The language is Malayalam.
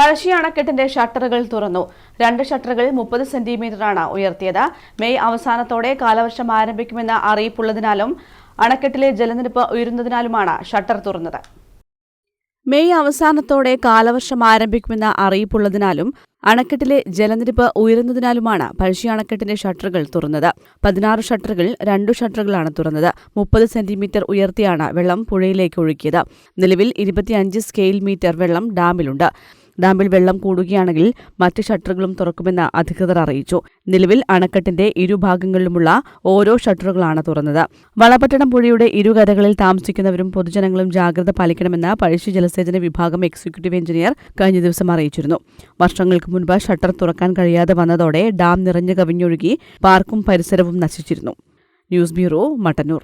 പഴശ്ശി അണക്കെട്ടിന്റെ ഷട്ടറുകൾ തുറന്നു. രണ്ട് ഷട്ടറുകൾ മുപ്പത് സെന്റിമീറ്ററാണ് ഉയർത്തിയത്. മെയ് അവസാനത്തോടെ കാലവർഷം ആരംഭിക്കുമെന്ന അറിയിപ്പുള്ളതിനാലും അണക്കെട്ടിലെ ജലനിരപ്പ് ഉയരുന്നതിനാലുമാണ് ഷട്ടർ തുറന്നത്. മെയ് അവസാനത്തോടെ കാലവർഷം ആരംഭിക്കുമെന്ന അറിയിപ്പുള്ളതിനാലും അണക്കെട്ടിലെ ജലനിരപ്പ് ഉയരുന്നതിനാലുമാണ് പഴശ്ശി അണക്കെട്ടിന്റെ ഷട്ടറുകൾ തുറന്നത്. പതിനാറ് ഷട്ടറുകൾ രണ്ടു ഷട്ടറുകളാണ് തുറന്നത്. മുപ്പത് സെന്റിമീറ്റർ ഉയർത്തിയാണ് വെള്ളം പുഴയിലേക്ക് ഒഴുക്കിയത്. നിലവിൽ ഇരുപത്തിയഞ്ച് സ്കെയിൽ മീറ്റർ വെള്ളം ഡാമിലുണ്ട്. ഡാമിൽ വെള്ളം കൂടുകയാണെങ്കിൽ മറ്റ് ഷട്ടറുകളും തുറക്കുമെന്ന് അധികൃതർ അറിയിച്ചു. നിലവിൽ അണക്കെട്ടിന്റെ ഇരുഭാഗങ്ങളിലുമുള്ള ഓരോ ഷട്ടറുകളാണ് തുറന്നത്. വളപട്ടണം പുഴയുടെ ഇരുകരകളിൽ താമസിക്കുന്നവരും പൊതുജനങ്ങളും ജാഗ്രത പാലിക്കണമെന്ന് പഴശ്ശി ജലസേചന വിഭാഗം എക്സിക്യൂട്ടീവ് എഞ്ചിനീയർ കഴിഞ്ഞ ദിവസം അറിയിച്ചിരുന്നു. വർഷങ്ങൾക്ക് മുൻപ് ഷട്ടർ തുറക്കാൻ കഴിയാതെ വന്നതോടെ ഡാം നിറഞ്ഞു കവിഞ്ഞൊഴുകി പാർക്കും പരിസരവും നശിച്ചിരുന്നു. News bureau Mattannur.